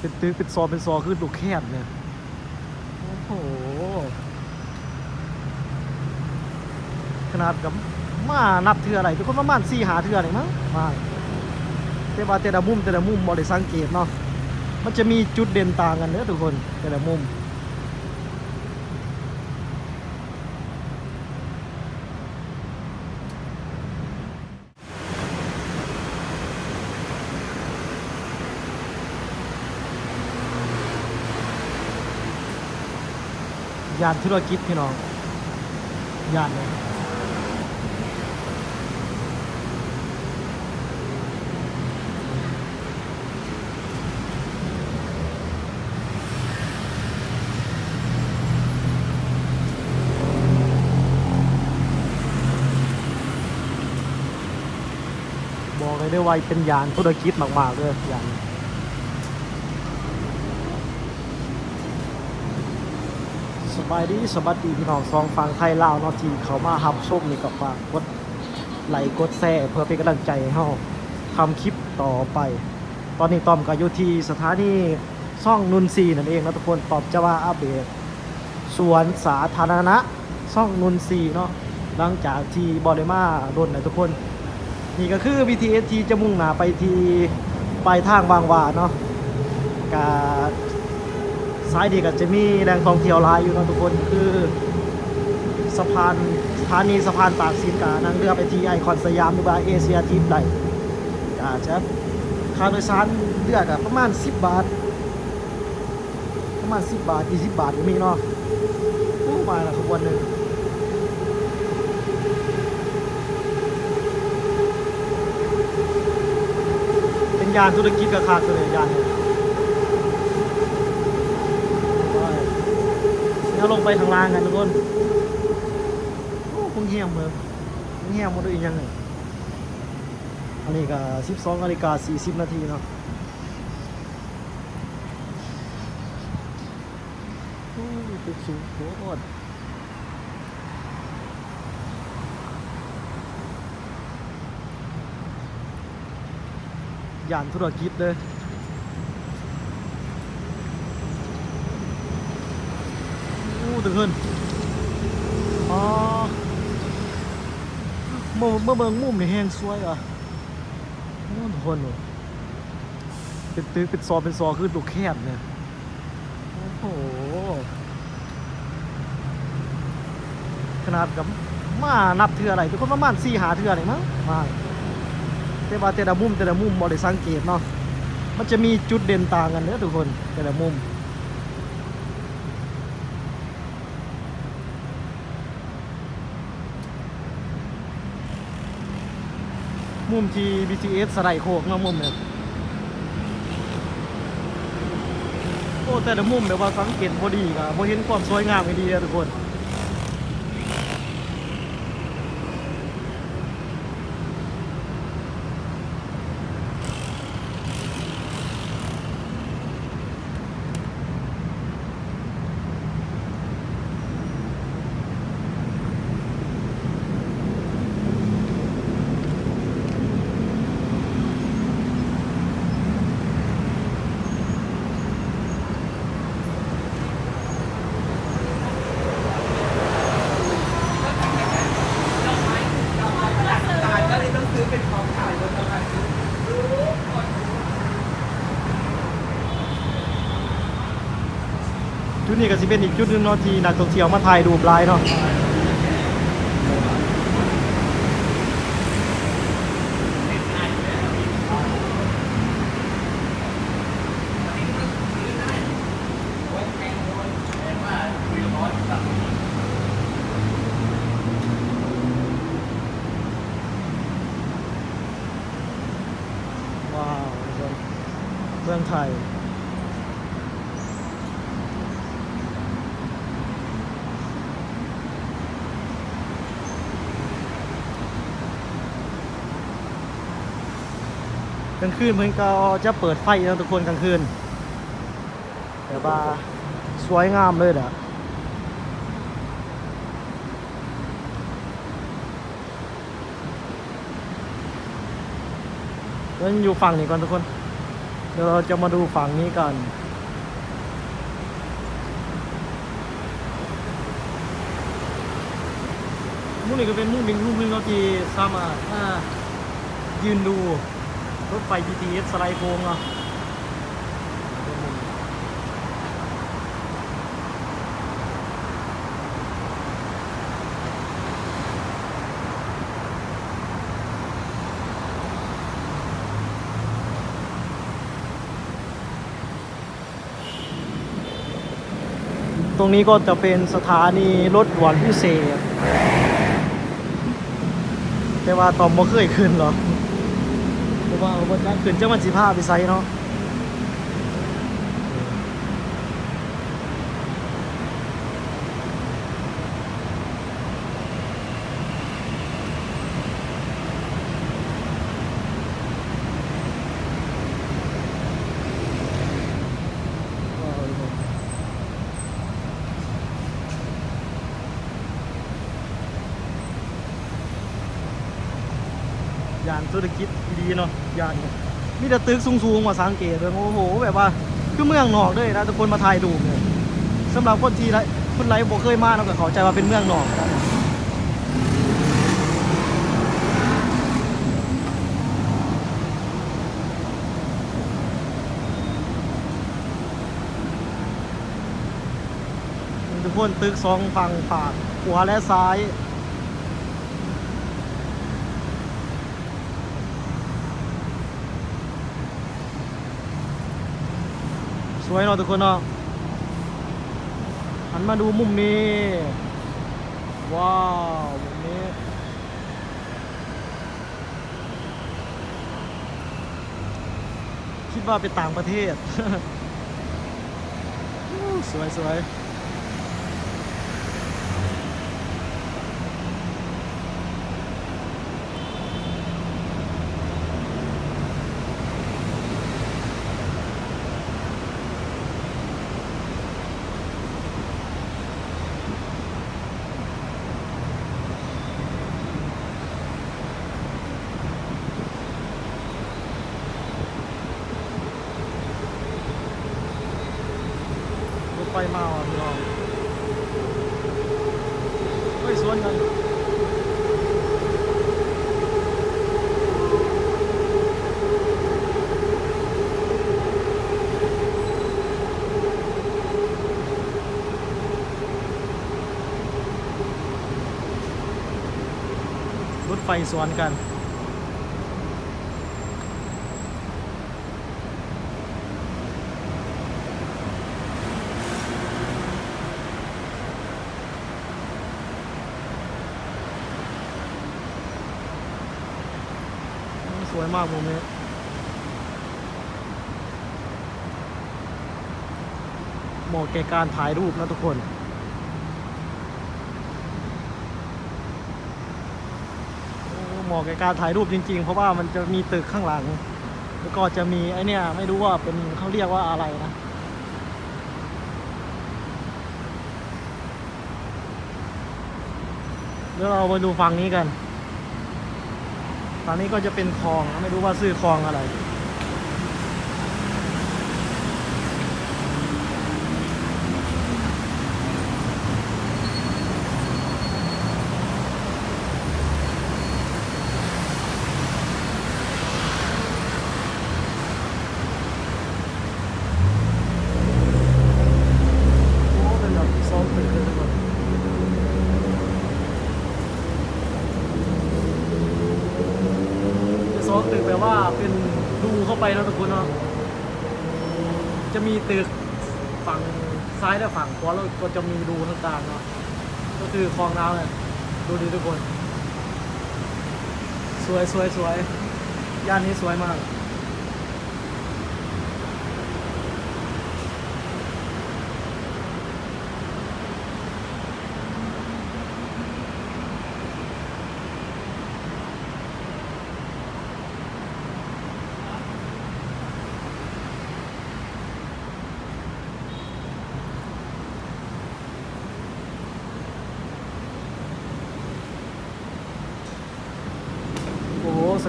เป็นตึกเป็นซอเป็นซอขึ้นลูกแคบเนี่ยโอ้โหขนาดกับมานับเทืออะไรทุกคนประมาณสี่หาเทืออะไรมั้งมาแต่ว่าแต่ละมุมแต่ละมุมบริสังเกตเนาะมันจะมีจุดเด่นต่างกันเนอะทุกคนแต่ละมุม ยานธุรกิจพี่น้องยานเลยบอกเลยได้ว่าเป็นยานธุรกิจมากๆเลยยาน สบายดีสวัสดีพี่น้องสองฟังไทยลาวเนาะที่เขามาหับชมนี่ก็ฝากกดไลค์กดแชร์เพื่อเป็นกำลังใจให้เฮาทำคลิปต่อไป ตอนนี้ตอมก็อยู่ที่สถานีซ่องนุนซีนั่นเองนะทุกคนตอบจะว่าอัปเดตสวนสาธารณะซ่องนุนซีเนาะหลังจากที่บอลมาโดนนะทุกคน นี่ก็คือ BTS ที่จะมุ่งหน้าไปที่ปลายทางบางหวาเนาะกา ซ้ายดีก็จะมีแหล่งท่องเที่ยวหลายอยู่นะทุกคนคือสะพานสถานีสะพานตากสินกานั่งเรือไปที่ไอคอนสยามหรือว่าเอเชียทิปได้อาจจะค่าโดยสารเรือกับประมาณ 10 บาท ประมาณ 10 บาท 20 บาทก็มีเนาะโอ้มาล้วขบวนหนึ่งเป็นยานธุรกิจกับขาดเลยยานเนี่ย เนี่ย ลงไปทางล่างกันทุกคนโอ้คงเหี่ยมเลยเหี่ยมหมดเลยอีกอยังไงอันนี้ก็12นาฬิกา40นาทีเนาะโอ้ตึกสูงโคตรยานธุรกิจเลย โอ้ ถึงเงินอ๋อเมื่อเมื่อเบิ่งมุมนี่แห้งสวยอะโอ้ทุกคนโอ้เป็นตึกเป็นซอเป็นซอคือลูกแคบเนี่ยโอ้โหขนาดกับมานับเทืออะไรทุกคนประมาณสี่หาเทืออะไรมั้งมาแต่ว่าแต่ละมุมแต่ละมุมบริสังเกตเนาะมันจะมีจุดเด่นต่างกันเนอะทุกคนแต่ละมุม มุมที่ BTS สไลด์โคกเนาะมุมเนี่ยโอ้แต่ละมุมแบบว่าสังเกตพอดีครับพอเห็นความสวยงามดีอะทุกคน ดนี้ก็สิเป็นอีกจุดหนึงเนาะที่นักท่องเที่ยวมาถ่ายรูปหลายเนาะว้าวทุกคนเมืองไทย กลางคืนเพิ่นก็จะเปิดไฟนะทุกคนกลางคืนแต่ว่าสวยงามเลยแหละแล้วอยู่ฝั่งนี้ก่อนทุกคน เดี๋ยวเราจะมาดูฝั่งนี้กัน มุมนี้ก็เป็นมุมหนึ่งมุมหนึ่งเราที่สามารถอ่ายืนดู รถไฟ BTS สไลด์โค้งเนาะตรงนี้ก็จะเป็นสถานีรถด่วนพิเศษ แต่ว่าตอมบ่เคยขึ้นหรอ เพราะว่าบนการขึ้นเจ้ามันสิพาไปไซเนาะยานธุรกิจีเนาะยานเนี่ยมีแต่ตึกสูงๆมาสังเกตเลยโอ้โห แบบว่าคือเมืองนอกเลยนะทุกคนมาถ่ายรูเนี่ยสำหรับคนที่ไรคนไรบ่เคยมาเนาะก็เข้าใจว่าเป็นเมืองนอกนะทุกคนตึกสองฝั่งฝากขวาและซ้าย สวยเนาะทุกคนเนาะหันมาดูมุมนี้ ว้าวมุมนี้คิดว่าไปต่างประเทศ สวยสวยรถไฟมาอะพี่น้องเฮ้ยสวนกัน รถ ไฟสวนกัน สวยมากมุมนี้เหมาะแก่การถ่ายรูปนะทุกคนโอ้ เหมาะกับการถ่ายรูปจริง ๆ เพราะว่ามันจะมีตึกข้างหลัง แล้วก็จะมีไอเนี่ยไม่รู้ว่าเป็นเขาเรียกว่าอะไรนะเดี๋ยวเราไปดูฝั่งนี้กันฝั่งนี้ก็จะเป็นคลองนะไม่รู้ว่าซื้อคลองอะไร โอ้เป็นแบบซ้อมตึกเลยทุกคนเป็นซ้อมตึกแบบว่าเป็นดูเข้า ไปแล้วทุกคนเนาะจะมีตึกฝั่งซ้ายและฝั่งขวาแล้วก็จะมีรูต่างๆเนาะก็คือคลองน้ำเนี่ยดูดีทุกคน สวยสวยสวยย่านนี้สวยมาก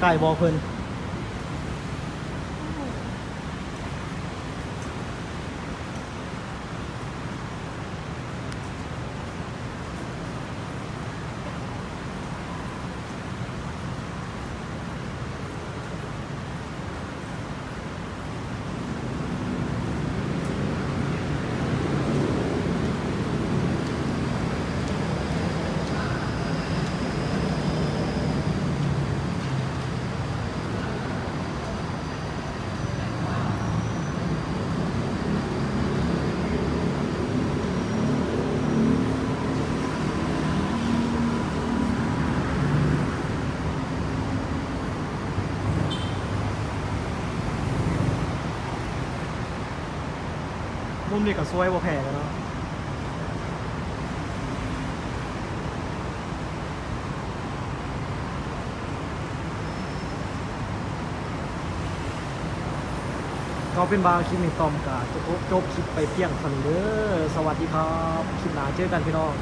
ไกายบอลเพิ่น มนี้ก็ซวยบ่แพ้กันเนาะก็เป็นบาร์คลิปนี้ตอมกาจะจบคลิปไปเพียงสันเด้อสวัสดีครับ คลิปหน้าเจอกันพี่น้อง